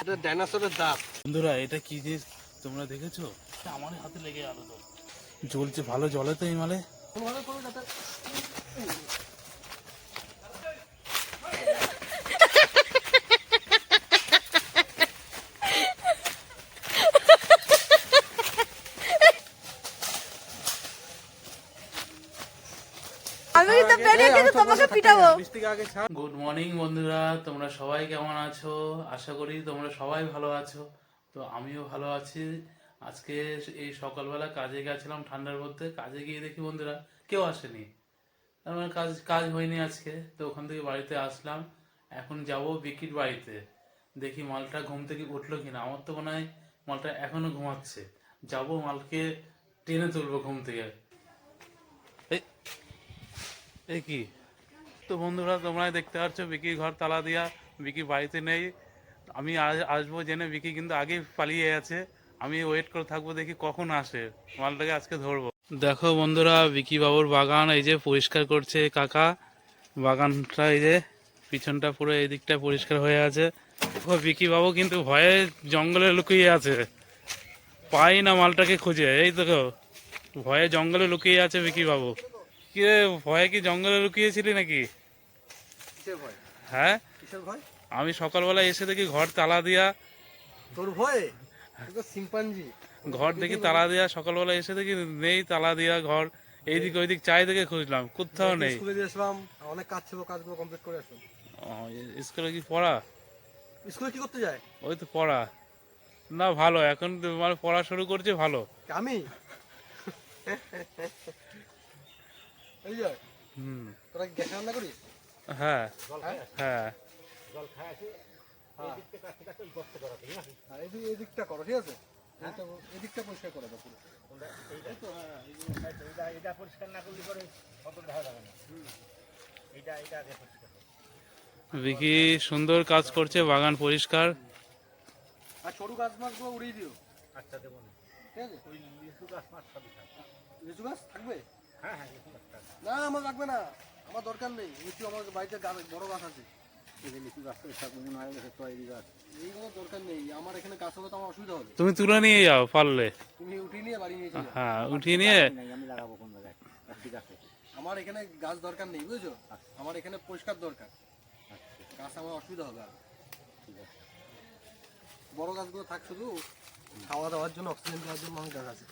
এটা ডাইনোসরের দাঁত। বন্ধুরা, এটা কি জিনিস তোমরা দেখেছ? আমার হাতে লেগে গেল তো। জ্বলছে, ভালো জলে তো এই মালে। আমি কিন্তু পেরিয়ে কিন্তু তোমাকে পিটাবো গুড মর্নিং বন্ধুরা। তোমরা সবাই কেমন আছো? আশা করি তোমরা সবাই ভালো আছো। তো আমিও ভালো আছি। আজকে এই সকালবেলা কাজে গেছিলাম ঠান্ডার মধ্যে। কাজে গিয়ে দেখি বন্ধুরা কেউ আসেনি। তার মানে কাজ কাজ হয়নি আজকে। তো ওখান থেকে বাড়িতে আসলাম। এখন যাব বিকির বাড়িতে। দেখি মালটা ঘুম থেকে উঠল কিনা। আমার তো মনে হয় মালটা এখনও ঘুমাচ্ছে। যাব মালকে টেনে তুলবো ঘুম থেকে। এই এই কি? তো বন্ধুরা তোমরা দেখতে পাচ্ছ বিকির ঘর তালা দিয়া বিকি বাড়িতে নেই। আমি আসব জেনে বিকি কিন্তু আগেই পালিয়ে আছে আমি ওয়েট করে থাকব দেখি কখন আসে। মালটাকে আজকে ধরবো। দেখো বন্ধুরা বিকি বাবুর বাগান, এই যে পরিষ্কার করছে কাকা। বাগানটা এই যে পিছনটা পুরো এই দিকটা পরিষ্কার হয়ে আছে। ও বিকি বাবু কিন্তু ভয়ে জঙ্গলে লুকিয়ে আছে। পাই না মালটাকে খুঁজে, এই তো ভয়ে জঙ্গলে লুকিয়ে আছে বিকি বাবু। কি ভয়ে কি জঙ্গলে লুকিয়েছিলি নাকি? হ্যাঁ? আমি সকালবেলা এসে দেখি ঘর তালা দিয়া তোর ভয়? সিম্পাঞ্জি ঘর দেখি তালা দিয়া সকালবেলা এসে দেখি নেই তালা দিয়া ঘর। এইদিক ওইদিক চাই দেখে খুঁজলাম কোথাও নেই। স্কুলে অনেক কাজ ছিল কাজগুলো কমপ্লিট করে আসলাম। স্কুলে কি পড়া? স্কুলে কি করতে যায়? ওই তো পড়া। না ভালো এখন তো মানে পড়া শুরু করছে ভালো। আমি? এই যে হুম। তোরা গ্যাস রান্না করিস? হ্যাঁ। হ্যাঁ। হ্যাঁ। আর এই দিক- এই দিকটা করো ঠিক আছে? এইটা এই দিকটা পরিষ্কার করে দাও পুরো। বিকি সুন্দর কাজ করছে বাগান পরিষ্কার। আর সরু গাছ মাছগুলো উড়িয়ে দিও। আচ্ছা দেবো ঠিক আছে? ওই লিচু গাছ মাছ লিচু গাছ থাকবে? হ্যাঁ হ্যাঁ না আমার লাগবে না। আমার দরকার নেই লিচু আমার বাড়িতে গাছ বড় গাছ আছে। লিচু গাছ হয় তৈরি গাছ। এইগুলো দরকার নেই আমার এখানে গাছ হলে তো আমার অসুবিধা হবে। তুমি তুলে নিয়ে যাও পারলে। তুমি উঠিয়ে নিয়ে বাড়ি নিয়ে যাও। হ্যাঁ উঠিয়ে নিয়ে আমি লাগাবো কোন জায়গায়। ঠিক আছে। আমার এখানে গাছ দরকার নেই বুঝছ? আমার এখানে পরিষ্কার দরকার। গাছ আমার অসুবিধা হবে আর। বড় গাছগুলো থাক শুধু। খাওয়া দাওয়ার জন্য অক্সিজেন দেওয়ার জন্য অনেক গাছ আছে।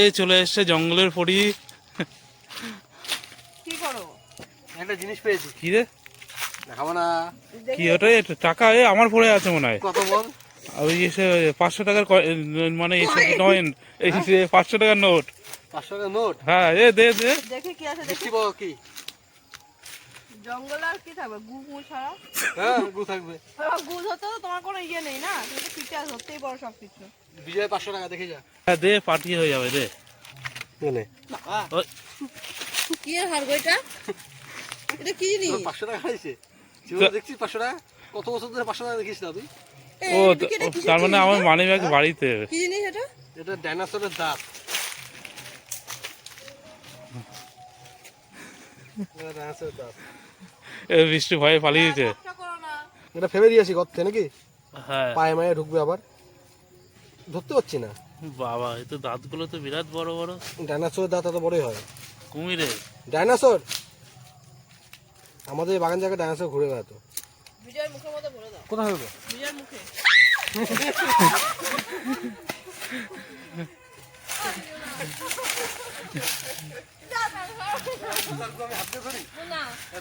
এই চলে এসছে জঙ্গলের পরি। কি করো? একটা জিনিস পেয়েছি। কি রে? দেখাবো না। কি ওটা? টাকা এ আমার পড়ে আছে মনে হয়। কত বল? ওই এসে পাঁচশো টাকার মানে এসে নয় এই যে পাঁচশো টাকার নোট। পাঁচশো টাকা নোট? হ্যাঁ এ দে দে। দেখি কি আছে দেখি। বল কি? জঙ্গল আর কি থাকবে? গু গু ছাড়া? হ্যাঁ গু থাকবে। গু ধরতে তো তোমার কোনো ইয়ে নেই না? তুমি তো পিঠে ধরতেই পারো সব কিছু বিজয় পাঁচশো টাকা দেখে যা। হ্যাঁ দে পাঠিয়ে হয়ে যাবে দে। কি হার বইটা এটা কি জিনিস? পাঁচশো টাকা খাইছে। দেখছিস পাঁচশো টাকা? কত বছর ধরে পাঁচশো টাকা দেখিস না তুই? এই, ও তার মানে আমার? মানি ব্যাগ বাড়িতে। কি জিনিস এটা? এটা ডাইনোসরের দাঁত। এটা ডাইনোসরের দাঁত। এ বৃষ্টি ভয়ে পালিয়েছে এটা ফেলে দিয়েছি গর্তে নাকি? হ্যাঁ। পায়ে মায়ে ঢুকবে আবার। ধরতে পারছি না। বাবা এই তো দাঁতগুলো তো বিরাট বড় বড়। ডাইনোসরের দাঁত এত বড়ই হয়। কুমিরে ডাইনোসর? আমাদের এই বাগান জায়গায় ডাইনোসর ঘুরে বেড়াতো। বিজয়ের মুখের মধ্যে বলে দাও। কোথায় হবে? বিজয়ের মুখে।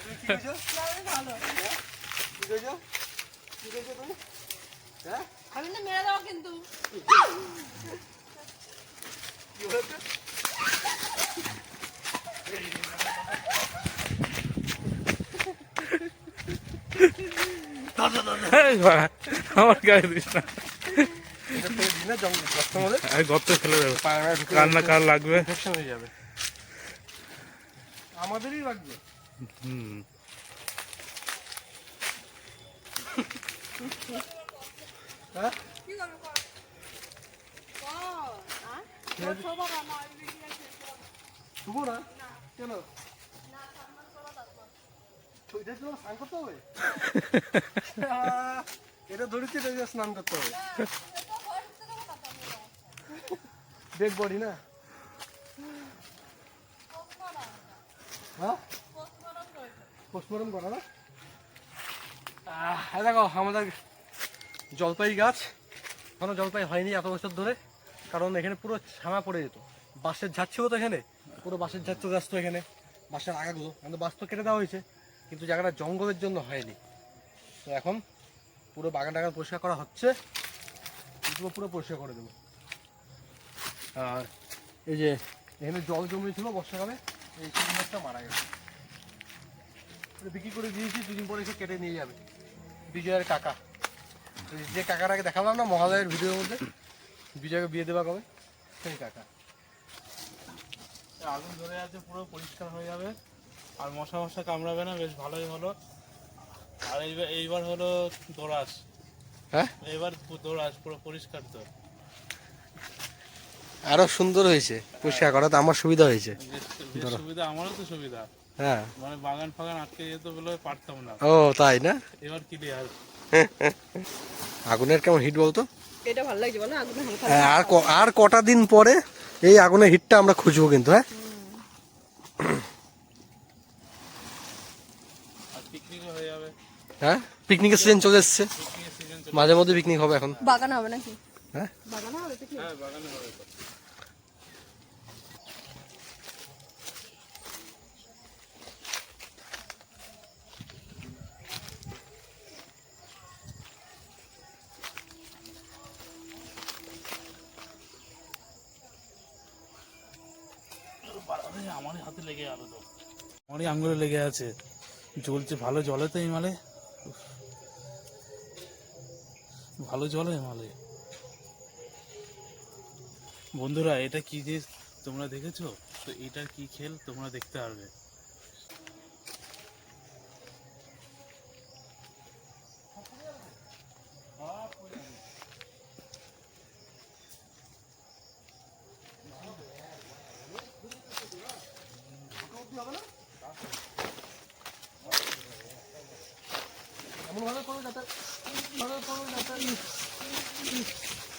তুমি কি কইছো ভালো কি কইছো কি কইছো তুমি হ্যাঁ আমি না মেরে দাও কিন্তু। কি হয়েছে এই বাবা, আমার গায়ে দিস না। গর্তে ফেলে মায়ে ঢুকে কার লাগবে হয়ে যাবে আমাদেরই লাগবে হুম না? কেন? ওইটার জন্য স্নান করতে হবে? এটা ধরেছি এটা স্নান করতে হবে? ডেড বডি না। হ্যাঁ? পোস্টমর্টম করা না? আহ, দেখো আমাদের জলপাই গাছ। এখনও জলপাই হয়নি এত বছর ধরে কারণ এখানে পুরো ছামা পড়ে যেত। বাঁশের ঝাড় ছিল তো এখানে পুরো বাঁশের ঝাড় চলে আসতো এখানে। বাঁশের আগাগুলো কিন্তু বাঁশ তো কেটে দেওয়া হয়েছে। কিন্তু জায়গাটা জঙ্গলের জন্য হয়নি। তো এখন পুরো বাগান টাগান পরিষ্কার করা হচ্ছে। পুরো পুরো পরিষ্কার করে দেবো। আর এই যে এখানে জল জমেছিল বর্ষাকালে, এই চিংড়ি মাছটা মারা গেছে। বিক্রি করে দিয়েছি, দুদিন পরে এসে কেটে নিয়ে যাবে। বিজয়ের কাকা। যে কাকাটাকে দেখালাম না মহালয়ের ভিডিওর মধ্যে, বিজয়কে বিয়ে দেওয়া কবে? সেই কাকা। আগুন ধরে আছে, পুরো পরিষ্কার হয়ে যাবে। আর মশা মশা কামড়াবে না বেশ ভালোই হলো। আর এইবার এইবার হলো দোরাস হ্যাঁ? এবার দোরাস পুরো পরিষ্কার তো। আরও সুন্দর হয়েছে পরিষ্কার করা তো আমার সুবিধা হয়েছে। সুবিধা আমারও তো সুবিধা। হ্যাঁ। মানে বাগান ফাগান আটকে যেত বলে পারতাম না। ও তাই না? এবার ক্লিয়ার আগুনের কেমন হিট বলতো? এটা ভালো লাগছে বলো আগুনে হ্যাঁ, আর ক- আর কটা দিন পরে এই আগুনের হিটটা আমরা খুঁজবো কিন্তু হ্যাঁ আর পিকনিকও হয়ে যাবে হ্যাঁ? পিকনিকের সিজন চলে এসছে। মাঝে মধ্যে পিকনিক হবে এখন। বাগান হবে নাকি? হ্যাঁ? বাগান হবে হ্যাঁ বাগানে হবে আমারই হাতে লেগে গেল তো। আমারই আঙ্গুলে লেগে আছে। জ্বলছে ভালো জলে তো এই মালে। ভালো জলে মালে বন্ধুরা, এটা কি যে তোমরা দেখেছ? তো এটা কি খেল? তোমরা দেখতে পারবে। এমন ভাবে করো যাতে ভাবে করো যাতে এবারে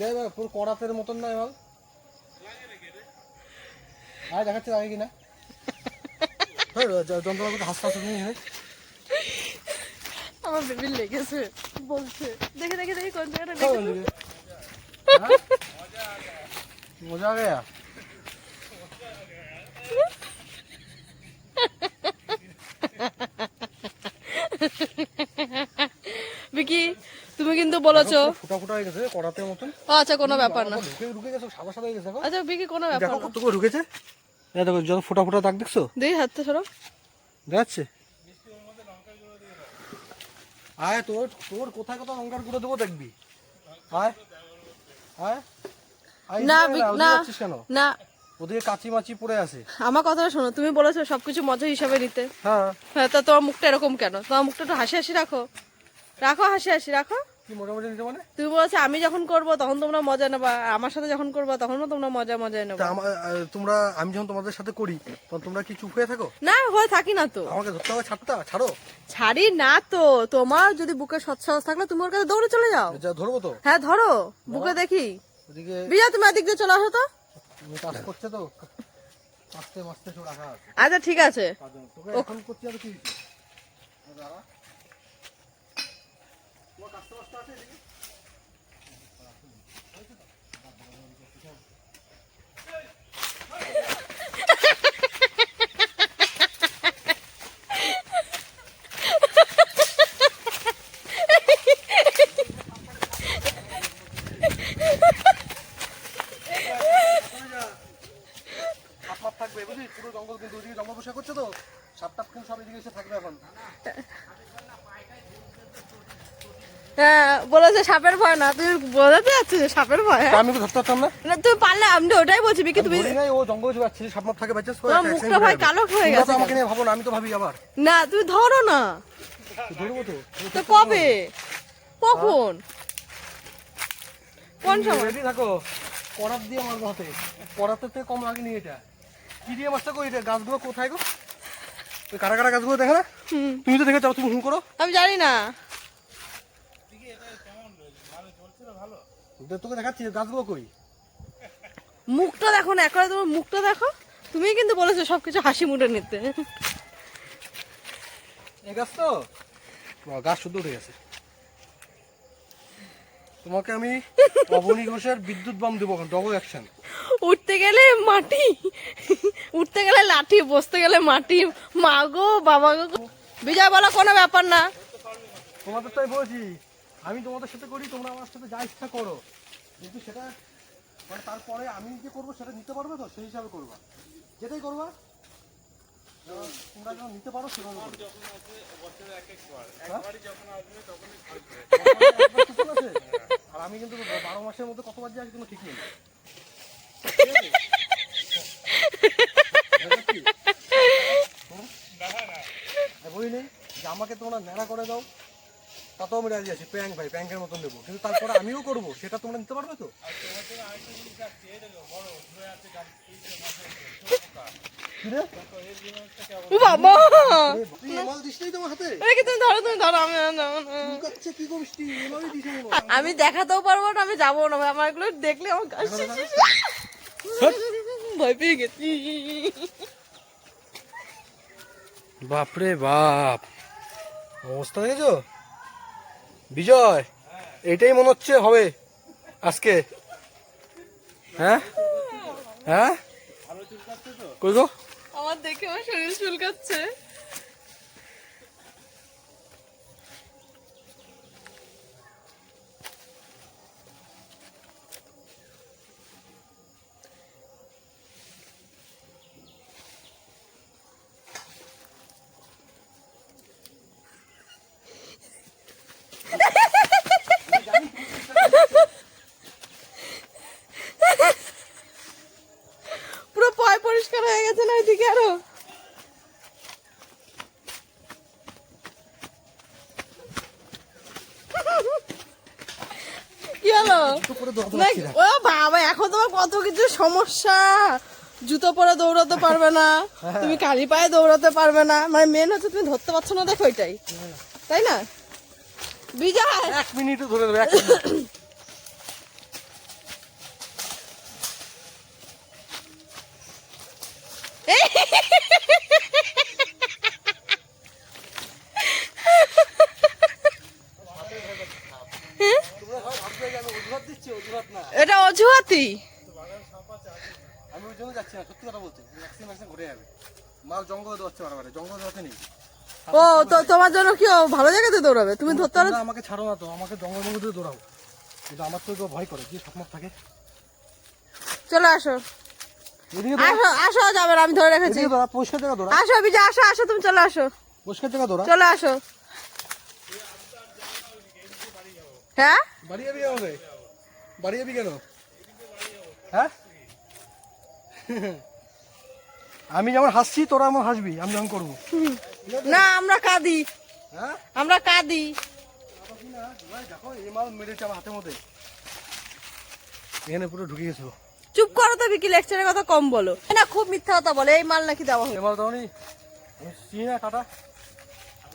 দেয় পুরো কড়াতের মতন নয় মাল আর দেখাচ্ছে লাগে কিনা। যন্ত্রণা হাসতে হাসতে নিয়ে আমার বেবি লেগেছে বলছে। দেখে দেখে দেখে কোন জায়গাটা লেগেছে? হ্যাঁ? মজা গেয়া গয়া বিকি তুমি কিন্তু বলেছ। ফুটা ফুটা হয়ে গেছে মতন। আচ্ছা কোনো ব্যাপার না। ঢুকে ঢুকে গেছে সাদা সাদা হয়ে গেছে আচ্ছা বিকি কোনো ব্যাপার দেখো না। করে ঢুকেছে। এই দেখো যত ফুটা ফুটা দাগ দেখছ? দেখি হাতটা সরো। আয় তোর তোর কোথায় কোথায় লঙ্কার গুঁড়ো দেবো দেখবি। আয় আয়। না, না। না। ওদিকে কাচি মাচি পড়ে আছে। আমার কথাটা শোনো তুমি বলেছ সবকিছু মজা হিসাবে নিতে। হ্যাঁ। হ্যাঁ তা তোমার মুখটা এরকম কেন? তোমার মুখটা একটু হাসি হাসি রাখো। রাখো হাসি হাসি রাখো। তুমি বলেছ আমি যখন করব তখন তোমরা মজা নেবা। আমার সাথে যখন করব তখনও তোমরা মজা মজা নেবা। তোমরা আমি যখন তোমাদের সাথে করি তখন তোমরা কি চুপ হয়ে থাকো? না হয়ে থাকি না তো। আমাকে ধরতে হবে ছাড়তা ছাড়ো। ছাড়ি না তো। তোমার যদি বুকে সৎসাহস থাকলে তুমি ওর কাছে দৌড়ে চলে যাও। যা ধরবো তো? হ্যাঁ ধরো। বুকে দেখি। বিজয় তুমি এদিক দিয়ে চলে আসো তো। কাজ করছে তো? আচ্ছা ঠিক আছে। এখন করতে হবে কি দাঁড়া তোমার কাজটা মাস্তে আছে এদিকে সাপ মাপ থাকবে বুঝলি পুরো জঙ্গল কিন্তু ওইদিকে জঙ্গল বসে করছে তো সাপ টাপ কিন্তু সব এদিকে এসে থাকবে এখন হ্যাঁ বলেছে সাপের ভয় না তুমি বোঝাতে যাচ্ছে যে সাপের ভয়? আমি তো ধরতে পারতাম না? না তুমি পারলে আমি তো ওটাই বলছি বিকি তুমি নাই ও জঙ্গলে যাচ্ছে সাপ মাপ থাকে বাচ্চা তোমার মুখটা ভাই কালো হয়ে গেছে। আমাকে নিয়ে ভাবো না আমি তো ভাবি আবার। না তুমি ধরো না। ধরবো তো। তো কবে? কখন? কোন সময়? রেডি থাকো। করাত দিয়ে মারবো হাতে। করাতের থেকে কম লাগেনি এটা। কি দিয়ে মাছটা করি এটা? গাছগুলো কোথায় গো? ওই কারা কারা গাছগুলো দেখে না? তুমি তো দেখে যাও তুমি হুম করো। আমি জানি না। তোকে দেখাচ্ছি গাছগুলো কই। মুখটা দেখো না একবার তোমার মুখটা দেখো। তুমি কিন্তু বলেছ সবকিছু হাসি মুখে নিতে। এই গাছ তো? গাছ শুদ্ধ উঠে গেছে। তোমাকে আমি অবনী ঘোষের বিদ্যুৎ বাম দেবো ডবল অ্যাকশন উঠতে গেলে মাটি উঠতে গেলে লাঠি বসতে গেলে মাটি। মা গো বাবা গো। বিজয় বলো কোনো ব্যাপার না। তোমাদের তাই বলছি। আমি তোমাদের সাথে করি তোমরা আমার সাথে যা ইচ্ছা করো কিন্তু সেটা মানে তারপরে আমি যে করব সেটা নিতে পারবে তো সেই হিসাবে করবা যেটাই করবা তোমরা যখন নিতে পারো। হ্যাঁ? আছে? আর আমি কিন্তু বারো মাসের মধ্যে কতবার যে আসি কোনো ঠিক নেই ঠিক আছে? হুম? বলি নেই যে আমাকে তোমরা ন্যাড়া করে দাও তাতেও আমি রাজি আছি। প্যাঙ্ক ভাই প্যাঙ্কের মতন দেবো কিন্তু তারপরে আমিও করব সেটা তোমরা নিতে পারবে তো? বাবা। আমি দেখাতেও পারব না আমি যাব না আমার এগুলো দেখলে আমার ভয় পেয়ে গেছি। বাপরে বাপ। অবস্থা দেখেছ বিজয়, এটাই মনে হচ্ছে হবে আজকে। হ্যাঁ? হ্যাঁ? কই গো? আমার দেখে আমার শরীর চুলকাচ্ছে পুরো পয় পরিষ্কার হয়ে গেছে না ওইদিকে আরও কি হলো। ও বাবা এখন তোমার কত কিছু সমস্যা? জুতো পরে দৌড়াতে পারবে না তুমি কালি পায়ে দৌড়াতে পারবে না। মানে মেন হচ্ছে তুমি ধরতে পারছ না দেখো এটাই। তাই না? বিজয়! এক মিনিট ধরে দেবে এক মিনিট। তোমরা সবাই ভাবছ যে আমি অজুহাত দিচ্ছি অজুহাত না এটা অজুহাতি আমি ওই জন্য যাচ্ছি না সত্যি কথা বলতে। ভ্যাকসিন ঘুরে যাবে। মাল জঙ্গলে দৌড়াচ্ছে বারবার জঙ্গলে দৌড়াতে নেই। ও তো তোমার জন্য কি ভালো জায়গাতে দৌড়াবে? তুমি ধরতে পারো? আমাকে ছাড়ো না তো আমাকে জঙ্গল দিয়ে দৌড়াও। কিন্তু আমার তো ভয় করে কি স্বপ্ন থাকে। চলে আসো। আসো আসো যাবে আমি ধরে রেখেছি। এদিকে দৌড়া পরিষ্কার জায়গা দৌড়া। আসো বিজয় আসো আসো তুমি চলে আসো। পরিষ্কার জায়গা দৌড়া। চলে আসো। হ্যাঁ? বাড়ি যাবি বাড়ি যাবি কেন? হ্যাঁ? আমি যেমন হাসছি তোরা আমার হাসবি আমি যেমন করব। না আমরা কাঁদি। হ্যাঁ? আমরা কাঁদি। দেখো এই মাল মেরেছে আমার হাতের মধ্যে এখানে পুরো ঢুকে গেছিল চুপ করো তো বিকি লেকচারের কথা কম বলো। না খুব মিথ্যা কথা বলে এই মাল নাকি দেওয়া মাল চিনি না টাটা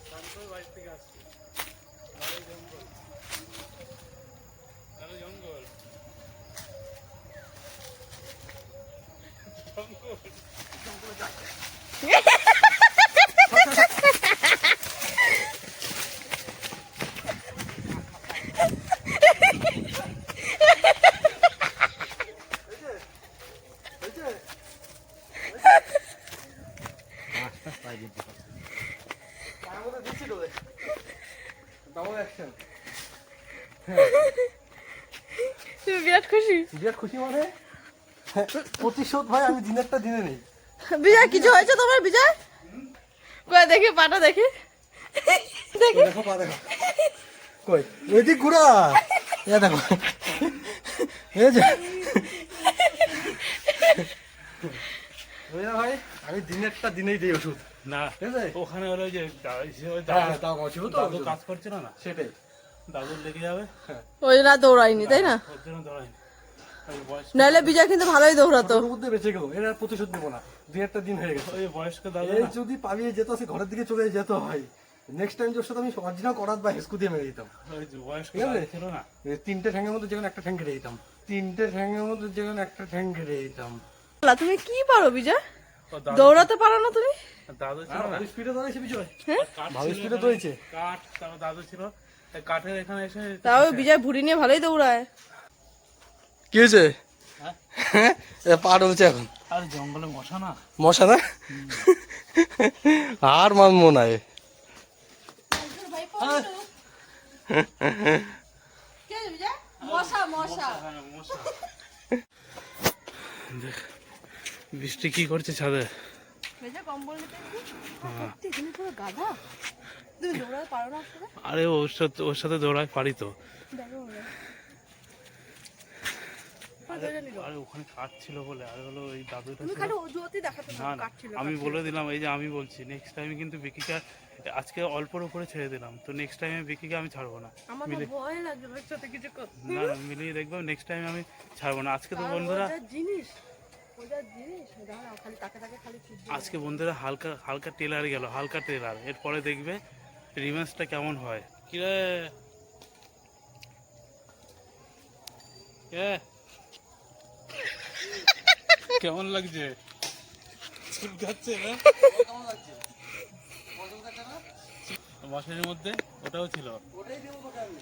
তার মধ্যে দিচ্ছি তোদের ডাবল অ্যাকশন তুমি বিরাট খুশি? বিরাট খুশি মানে? প্রতিশোধ ভাই আমি দিনেরটা দিনে নেই। বিজয় কিছু হয়েছে তোমার বিজয়? কই দেখি পাটা দেখি। দেখি। দেখো পা দেখো। কই? ওইদিক ঘুরা। এ দেখো। এই যে ওই না ভাই আমি দিনেরটা দিনেই দিই ওষুধ। না ঠিক আছে ওখানে হলো ওই যে হ্যাঁ কাজ করছিল না? সেটাই। দাদুর লেগে যাবে? ওই জন্য আর দৌড়ায়নি তাই না? ওর জন্য দৌড়াই নাহলে বিজয় কিন্তু ভালোই দৌড়াতো। মধ্যে বেঁচে গেল এর আর প্রতিশোধ নেব না। দিনেরটা দিন হয়ে গেছে। ওই বয়স্ক দাদু এই যদি পালিয়ে যেত সে ঘরের দিকে চলে যেত ভাই। নেক্সট টাইম আমি অরিজিনাল করাত বা হেসকু দিয়ে মেরে দিতাম। তিনটে ঠ্যাঙের মধ্যে যেখানে একটা ঠ্যাং কেটে দিতাম। তিনটে ঠ্যাঙের মধ্যে যেখানে একটা ঠ্যাং কেটে দিতাম। তুমি কি পারো বিজয়? দৌড়াতে পারো না তুমি? দাদু ছিল না? স্পিডে দাঁড়িয়েছে বিজয়। ভালো ছিল speed এ এখানে, দৌড়েছে। কাঠ তারপর দাদু ছিল। কাঠের এখানে এসে তাও বিজয় ভুড়ি নিয়ে ভালোই দৌড়ায়। কি হয়েছে? হ্যাঁ? পা ডলছে এখন। আর জঙ্গলে মশা না? মশা না? আর মানবো না হ্যাঁ, বৃষ্টি কি করছে ছাদে? আরে ওর সাথে ওর সাথে দৌড়ায় পারি তো। আরে ওখানে ছিল বলে। আর হলো ওই দাদুটা তুমি খালি অজুহাতই দেখাতে না আমি বলে দিলাম এই যে আমি বলছি নেক্সট টাইমে কিন্তু বিকিকে আজকে অল্পর উপরে ছেড়ে দিলাম। তো নেক্সট টাইমে বিকিকে আমি ছাড়বো না। আমার মিলে ভয় লাগছে ওর সাথে কিছু না মিলিয়ে দেখব নেক্সট টাইমে আমি ছাড়বো না। আজকে তো বন্ধুরা জিনিস আজকে বন্ধুরা হালকা হালকা টেলার গেল হালকা টেলার এরপরে দেখবে রিমেন্সটা কেমন হয়। কিরে এ কেমন লাগছে? চুলকাচ্ছে না? মশারির মধ্যে ওটাও ছিল। ওটাই দেবো তোকে আমি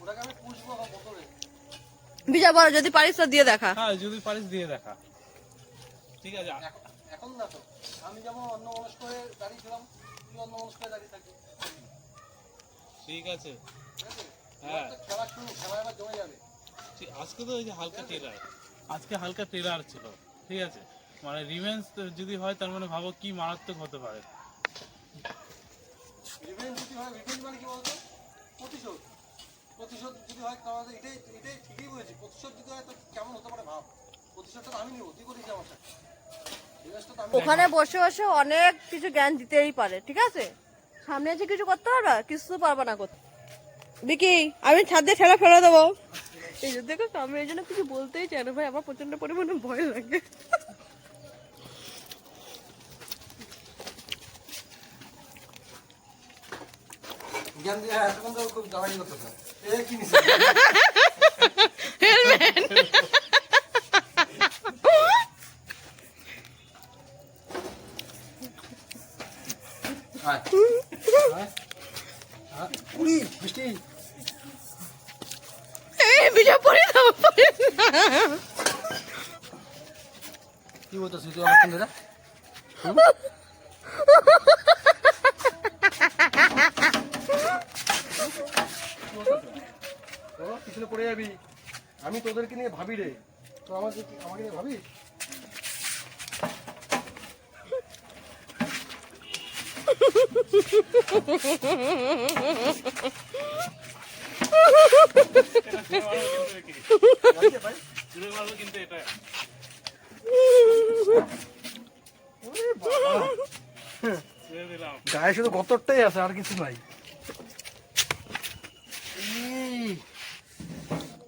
ওটাকে আমি পুষবো আমার বিজয় বড় যদি পারিস তো দিয়ে দেখা। হ্যাঁ যদি পারিস দিয়ে দেখা। ঠিক আছে। এখন- না তো। আমি যেমন অন্য মানুষ করে দাঁড়িয়েছিলাম তুই অন্য মানুষ করে দাঁড়িয়ে থাকবি। ঠিক আছে। হ্যাঁ। খেলা শুরু খেলা এবার জমে যাবে। ঠিক- আজকে তো ওই যে হালকা ট্রেলার আজকে হালকা ট্রেলার ছিল ঠিক আছে? মানে রিভেন্স যদি হয় তার মানে ভাবো কি মারাত্মক হতে পারে। যদি হয় মানে কি বলতো? প্রতিশোধ। প্রতিশোধ যদি হয় তাহলে এটাই এটাই ঠিকই বলেছি। প্রতিশোধ যদি হয় তো কেমন হতে পারে ভাব? প্রতিশোধটা আমি নিব তুই করিস আমার সাথে। রিভেঞ্জটা তো আমি ওখানে বসে বসে অনেক কিছু জ্ঞান দিতেই পারে ঠিক আছে? সামনে এসে কিছু করতে পারবা কিছু তো পারবা না করতে। বিকি আমি ছাদে ঠেলা ফেলে দেবো। এই যে দেখো আমি এই জন্য কিছু বলতেই চাই না। ভাই আমার প্রচণ্ড পরিমাণে ভয় লাগে। জ্ঞান দিয়ে না। কি বলতেছিস তুই ও, পিছনে পড়ে যাবি। আমি তোদেরকে নিয়ে ভাবি রে। তো আমাকে আমাকে নিয়ে ভাবি? জুড়ে মারবো কিন্তু এটা ছেড়ে দিলাম গায়ে শুধু গতরটাই আছে আর কিছু নাই।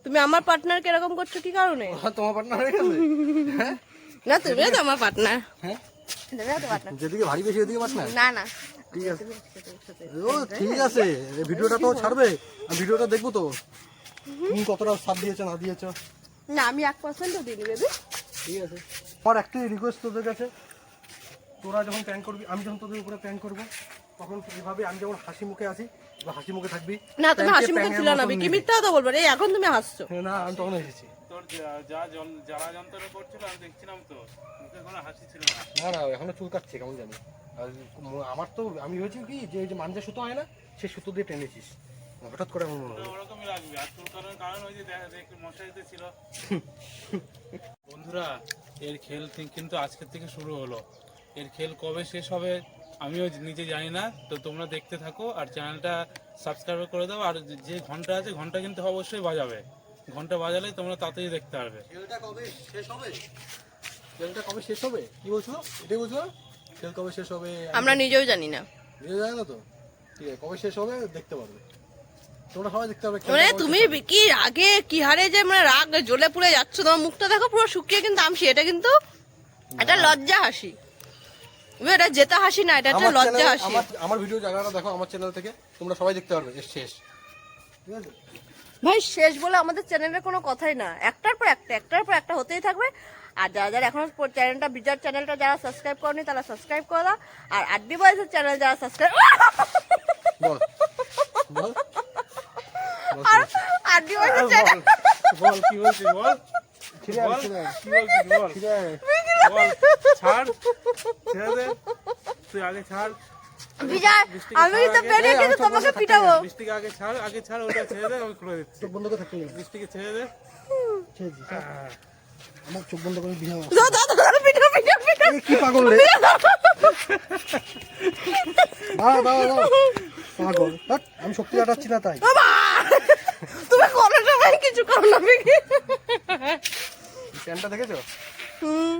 তুমি আমার পার্টনারকে এরকম করছ কি কারণে? ওরা তোমার পার্টনার হয়ে গেছে? হ্যাঁ? না তুমি তো আমার পার্টনার হ্যাঁ? যেদিকে ভারী বেশি ওদিকে পার্টনার না না। ঠিক আছে। ও ঠিক আছে। ভিডিওটা তো ছাড়বে। ভিডিওটা দেখব তো। তুমি কতটা সাথ দিয়েছ না দিয়েছ? না আমি এক পার্সেন্টও দিইনি বেবি ঠিক আছে। আমার একটাই রিকোয়েস্ট তোদের কাছে। তোরা যখন প্যান করবি আমি যখন তোদের উপরে প্যান করব তখন এভাবে আমি যেমন হাসি মুখে আসি বা হাসি মুখে থাকবি না তুমি হাসি মুখে ছিল না নিবি। মিথ্যা কথা বলব রে এখন তুমি হাসছো। না আমি তখন এসেছি। তোর যা- যা যন- যন্ত্রণা করছিল আমি দেখছিলাম তো। মুখে কোনো হাসি ছিল না। না না এখনও চুল কাটছে কেমন জানি। আমার তো আমি হয়েছি কি যে এই যে মাঞ্জা সুতো হয় না সেই সুতো দিয়ে টেনেছিস। হঠাৎ করে আমার মনে তো হলো। ওরকমই লাগবে। আর তোর কারণ কারণ ওই যে দেখ- দেখ মশারিতে ছিল। বন্ধুরা এর খেল কিন্তু আজকের থেকে শুরু হলো। এর খেল কবে শেষ হবে আমিও নিজে জানি না। তো তোমরা দেখতে থাকো আর চ্যানেলটা সাবস্ক্রাইব করে দাও। আর যে ঘণ্টা আছে ঘণ্টা কিন্তু অবশ্যই বাজাবে। ঘণ্টা বাজালে তোমরা তাড়াতাড়ি দেখতে পারবে। খেলটা কবে শেষ হবে? খেলটা কবে শেষ হবে? কি বলছো? এটাই বলছো? কবে শেষ হবে? আমরা নিজেও জানি না। নিজে জানো না তো? ঠিক আছে কবে শেষ হবে দেখতে পারবে। তোমরা সবাই দেখতে পারবে মানে তুমি কি আগে কি হারে যে মানে রাগ জ্বলে পুড়ে যাচ্ছ? তোমার মুখটা দেখো পুরো শুকিয়ে কিন্তু আমসি এটা কিন্তু এটা লজ্জা হাসি। এটা জেতা হাসি না এটা একটা লজ্জা হাসি। আমার আমার ভিডিও জায়গাটা দেখো আমার চ্যানেল থেকে তোমরা সবাই দেখতে পারবে শেষ। ঠিক আছে? ভাই শেষ বলে আমাদের চ্যানেলের কোনো কথাই না। একটার পর একটা একটার পর একটা হতেই থাকবে। আর যারা যারা এখনও চ্যানেলটা বিজার চ্যানেলটা যারা সাবস্ক্রাইব করেনি তারা সাবস্ক্রাইব করে দাও। আর আড্ডি বয়সের চ্যানেল যারা সাবস্ক্রাইব বল। বল। আর আড্ডি বয়সের চ্যানেল বল। কি বলছিস বল? ছাড়। ছেড়ে দে। তুই আগে ছাড়। বিজার আমি কিন্তু পেরে কিন্তু তোমাকে পিটাবো। বৃষ্টিকে আগে ছাড় আগে ছাড় ওটা ছেড়ে দে আমি খুলে দিচ্ছি। চোখ বন্ধ থাকতে হবে। ছেড়ে দে। ছেড়ে হ্যাঁ। আমার চোখ বন্ধ করে বিয়ে কি পাগল রে? দাঁড়া দাঁড়া পাগল। আমি শক্তি কাটাচ্ছি না তাই। তুমি করো না ভাই কিছু করো না প্যান্টটা দেখেছ? হুম।